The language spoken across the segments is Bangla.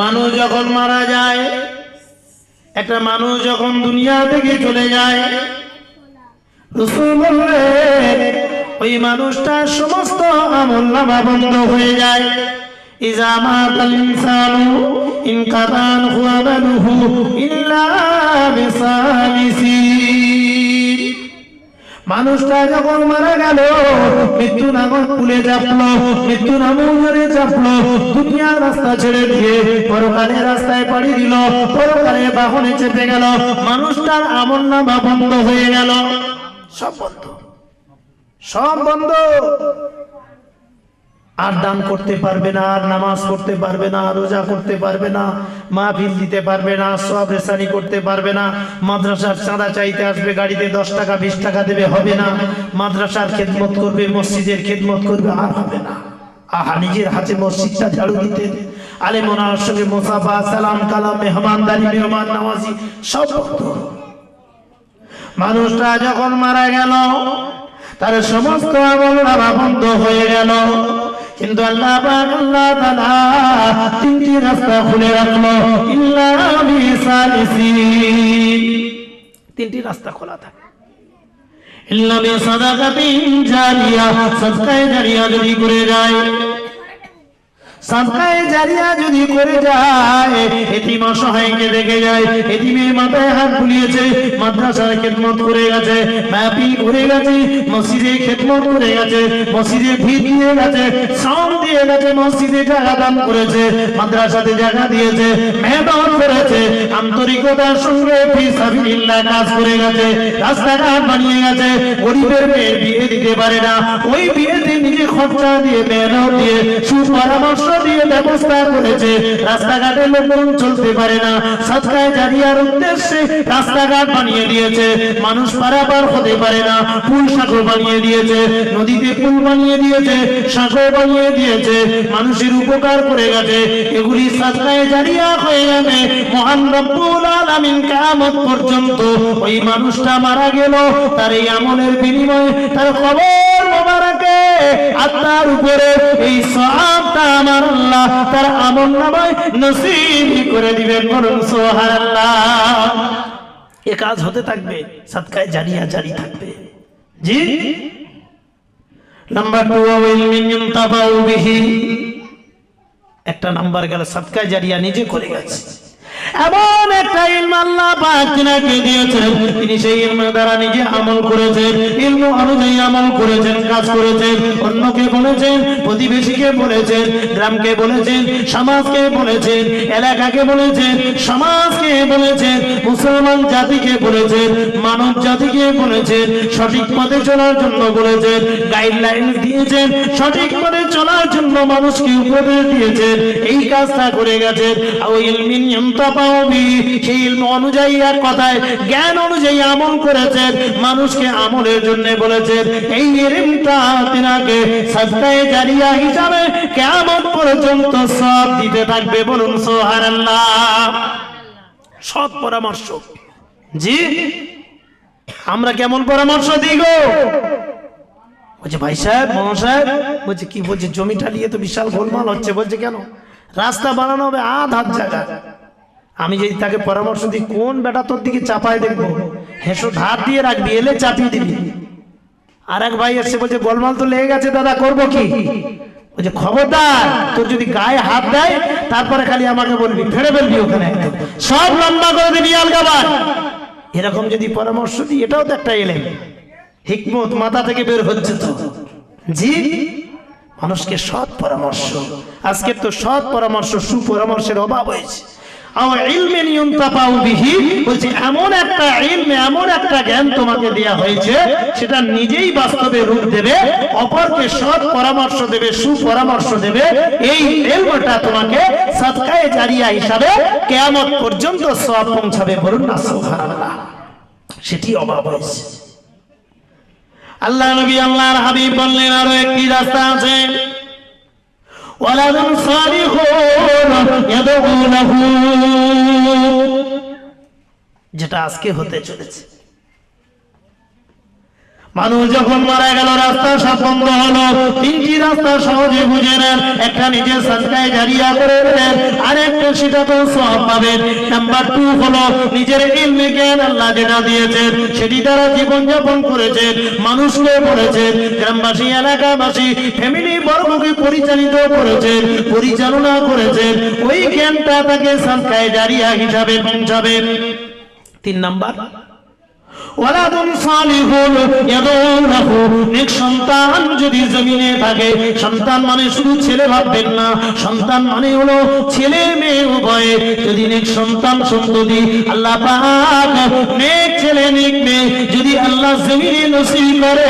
মানুষ যখন মারা যায়, একটা মানুষ যখন দুনিয়া থেকে চলে যায় ওই মানুষটার সমস্ত আমল নামা বন্ধ হয়ে যায়। ইজা মাতাল ইনসানু হুয়াবানুহু ইল্লা মানুষটা যখন মারা গেল, মৃত্যু নামক কুলে চাপলো, মৃত্যু ঘরে চাপলো দুনিয়ার রাস্তা ছেড়ে দিয়ে পরকালের রাস্তায় পাড়ি দিল পরকালে বাহনে চেপে গেল, মানুষটার আমল নামা বন্ধ হয়ে গেল। সব বন্ধ। সব বন্ধ। আর দান করতে পারবে না, আর নামাজ পড়তে পারবে না রোজা করতে পারবে না, মাহফিল দিতে পারবে না সব রেসানি করতে পারবে না, মাদ্রাসার চাঁদা চাইতে আসবে, গাড়িতে দশ টাকা, বিশ টাকা দেবে, হবে না। মাদ্রাসার খেদমত করবে, মসজিদের খেদমত করবে, আর হবে না। আহা, নিজের হাতে মসজিদটা ঝাড়ু দিতে। আলে মোনার সঙ্গে মোসাফা, সালাম, কালাম, মেহমানদারি, মেহমান, নামাজি, সব মানুষটা যখন মারা গেল, তার সমস্ত আমল বন্ধ হয়ে গেল। কিন্তু আল্লাহ পাক আল্লাহ তাআলা তিনটি রাস্তা খুলে রাখল তিনটি রাস্তা খোলা থাকে। ইল্লা বিসাদাকাতিন জারিয়া সাদকায়ে জারিয়া যদি করে যায় সাদকায়ে জারিয়া যদি করে যায় এতিম অসহায়কে দেখে যায় এতিমের মাথায় হাত বুলিয়েছে, মাদ্রাসার খেদমত করে গেছে, মাহফিল করে গেছে, মসজিদে খেদমত করে গেছে, মসজিদে ভিড় দিয়ে গেছে, শ্রম দিয়ে গেছে, মসজিদে জায়গা দান করেছে, মাদ্রাসাতে জায়গা দিয়েছে মেহনত করেছে, আন্তরিকতার সঙ্গে ফিসাবিল্লাহ কাজ করে গেছে, রাস্তাঘাট বানিয়ে গেছে, গরিবের মেয়ের বিয়ে দিতে পারে না, ওই বিয়েতে নিজে খরচা দিয়ে, মেহনত দিয়ে সুপরামর্শ দিয়ে ব্যবস্থা করেছে। রাস্তাঘাটে লোকজন চলতে পারে না। জারিয়ার উদ্দেশ্যে রাস্তাঘাট বানিয়ে দিয়েছে। মানুষ পারাপার হতে পারে না। পুল সাঁকো বানিয়ে দিয়েছে। নদীতে পুল বানিয়ে দিয়েছে। সাঁকো বানিয়ে দিয়েছে। মানুষের উপকার করে গেছে। এগুলি সৎকায় জারিয়া হয়ে যাবে মহান রব্বুল আলামিন কিয়ামত পর্যন্ত ওই মানুষটা মারা গেল। তার এই আমলের বিনিময়ে তার খবর আত্মার উপরে এই সওয়াবটা আমার আল্লাহ তার আমল নামায় নসিব করে দিবেন, বলুন সুবহানাল্লাহ। এ কাজ হতে থাকবে সৎকায় জারিয়া জারি থাকবে। জি? নাম্বার টু একটা নাম্বার গেল সৎকায় জারিয়া নিজে করে গেছে। এমন একটা ইলম আল্লাহ পাক তিনাকে দিয়েছেন তিনি সেই ইলমের দ্বারা নিজে আমল করেছেন, ইলম অনুযায়ী আমল করেছেন, কাজ করেছেন, অন্যকে বলেছেন, প্রতিবেশীকে বলেছেন, গ্রামকে বলেছেন, সমাজকে বলেছেন, এলাকাকে বলেছেন, সমাজকে বলেছেন, মুসলমান জাতিকে বলেছেন, মানব জাতিকে বলেছেন, সঠিক পথে চলার জন্য বলেছেন গাইডলাইন দিয়েছেন, সঠিক পথে চলার জন্য মানুষকে উপদেশ দিয়েছেন, এই কাজটা করে গেছেন ওই ইলমিন অনুযায়ী এক কথায়, জ্ঞান অনুযায়ী আমল করেছেন, মানুষকে আমলের জন্য বলেছেন, এই তিনাকে জারিয়া হিসাবে পর্যন্ত সব দিতে থাকবে। বলুন সৎ পরামর্শ। জি? আমরা কেমন পরামর্শ দিই গো বলছে, ভাই সাহেব মামা সাহেব, বলছে, কি বলছে জমিটা নিয়ে তো বিশাল গোলমাল হচ্ছে। বলছে, কেন? রাস্তা বানানো হবে আধ হাত জায়গা আমি যদি তাকে পরামর্শ দিই, কোন বেটা তোর দিকে চাপায় দেখব? হেসো ধার দিয়ে রাখবি, এলে চাপিয়ে দিবি। আর এক ভাই এসে বলছে, গোলমাল তো লেগে গেছে দাদা, করব কি? বলছে, খবরদার, তোর যদি গায়ে হাত দেয়, তারপরে খালি আমাকে বলবি ফেড়ে ফেলবি ওখানে একদম। সব লম্বা করে দিবি আলগাবার এরকম যদি পরামর্শ দিই, এটাও তো একটা এলেন হিকমত মাথা থেকে বের হচ্ছে তো। জি, মানুষকে সৎ পরামর্শ। আজকে তো সৎ পরামর্শ, সুপরামর্শের অভাব হয়েছে। বলছে সেটা নিজেই বাস্তবে রূপ দেবে, অপরকে সৎ পরামর্শ দেবে, সুপরামর্শ দেবে, এই ইলমটা তোমাকে সৎকায়ে জারিয়া হিসাবে কেয়ামত পর্যন্ত সব পৌঁছাবে বলুন না সেটি অভাব হয়েছে। আল্লাহ নবী, আল্লাহর হাবিব বললেন, আরও একটি রাস্তা আছে। ওয়ালাদুন সালিহুন যেটা আজকে হতে চলেছে মানুষ যখন মারা গেল, রাস্তা সব বন্ধ হলো। তিনটি রাস্তা সহজে বুঝে নেন। একটা নিজের সাজকায় জারিয়া করে নেন আর একটা সেটা তো সব পাবেন নাম্বার টু হলো, নিজের ইলমে জ্ঞান আল্লাহ যেটা দিয়েছেন, সেটি দ্বারা জীবন যাপন করেছেন মানুষকে বলেছেন গ্রামবাসী, এলাকাবাসী, ফ্যামিলি বর্গকে পরিচালিত করেছেন, পরিচালনা করেছেন। ওই জ্ঞানটা তাকে সাজকায় জারিয়া হিসাবে পৌঁছাবে। তিন নাম্বার ওয়ালাদুন সালিহুন সন্তান যদি জমিনে মানে মানে আল্লাহ জমিনে নসিব করে,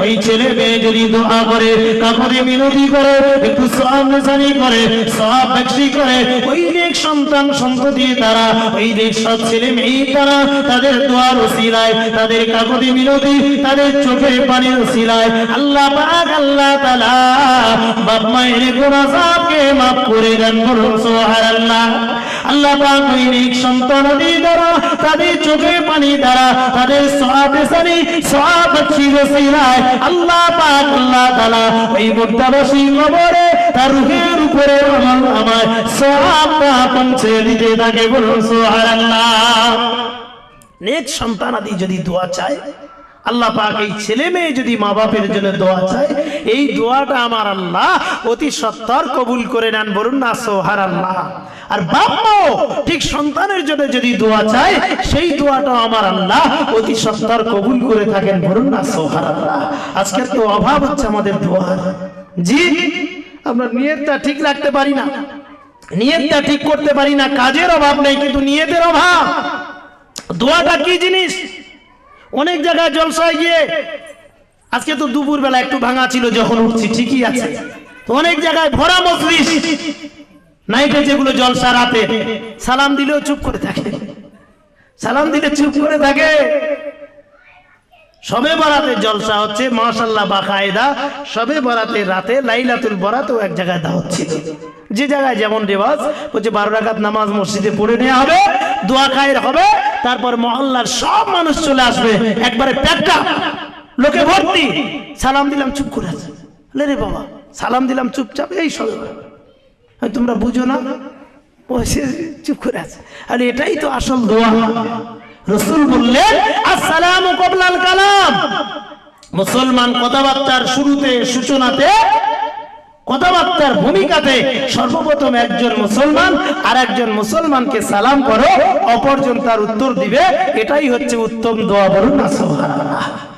ওই ছেলে মেয়ে যদি দোয়া করে, কাপড়ে মিনতি করে, একটু সওয়াব করে, সওয়াব বেশি করে, ওই সন্তান সন্ততি তারা, ওই নেক সব ছেলে মেয়ে তারা তাদের দোয়ার ওসিলায় তাদের কাকতি মিনতি, তাদের চোখে পানির ওসিলায় আল্লাহ পাক, আল্লাহ তাআলা বাপ মায়ের গুনাহ সবকে maaf করে দেন, বলুন আল্লাহ পাক সন্তানাদি দ্বারা, তাদের চোখে পানি দ্বারা, তাদের বখির ওসিলায় আল্লাহ পাক, আল্লাহ তাআলা ওই কবরে, তার রূহের উপরে পৌঁছে দিতে থাকে, বলুন সুবহানাল্লাহ। নেক সন্তান আদি যদি দোয়া চায়, আল্লাহ পাক এই ছেলে মেয়ে যদি মা বাপের জন্য দোয়া চায়, এই দোয়াটা আমার আল্লাহ অতি সত্তর কবুল করে নেন, বলুন না সোহার আল্লাহ আর বাপ মাও ঠিক সন্তানের জন্য যদি দোয়া চায়, সেই দোয়াটা আমার আল্লাহ অতি সত্তর কবুল করে থাকেন, বলুন না সোহার আল্লাহ আজকে তো অভাব হচ্ছে আমাদের দোয়ার। জি, আমরা নিয়তটা ঠিক রাখতে পারি না। নিয়তটা ঠিক করতে পারি না, কাজের অভাব নেই, কিন্তু নিয়তের অভাব। দোয়াটা কি জিনিস? অনেক জায়গায় জলসায় গিয়ে, আজকে তো দুপুর বেলা একটু ভাঙা ছিল যখন উঠছি, ঠিকই আছে। অনেক জায়গায় ভরা মজলিস। নাইটে যেগুলো জলসা, রাতে। সালাম দিলেও চুপ করে থাকে। সালাম দিলে চুপ করে থাকে। সবে বরাতে জলসা হচ্ছে মাশাল্লাহ বা কায়দা সবে বরাতে রাতে লাইলাতুল বরাতও এক জায়গায় দাওয়াত ছিল। যে জায়গায় যেমন রেওয়াজ, বলছে বারো রাকাত নামাজ মসজিদে পড়ে নেওয়া হবে, দোয়া খায়ের হবে, তারপর মহল্লার সব মানুষ চলে আসবে, একবারে প্যাকটা লোকে ভর্তি। সালাম দিলাম, চুপ করে আছে। রে বাবা, সালাম দিলাম, চুপচাপ, এই সব তোমরা বুঝো না? চুপ করে আছে। আর এটাই তো আসল দোয়া। রসুল বললেন, আসসালাম কবলাল কালাম। মুসলমান কথাবার্তার শুরুতে, সূচনাতে, কথাবার্তার ভূমিকাতে সর্বপ্রথম একজন মুসলমান আর একজন মুসলমানকে সালাম করো, অপরজন তার উত্তর দিবে। এটাই হচ্ছে উত্তম দোয়া সুবহানাল্লাহ।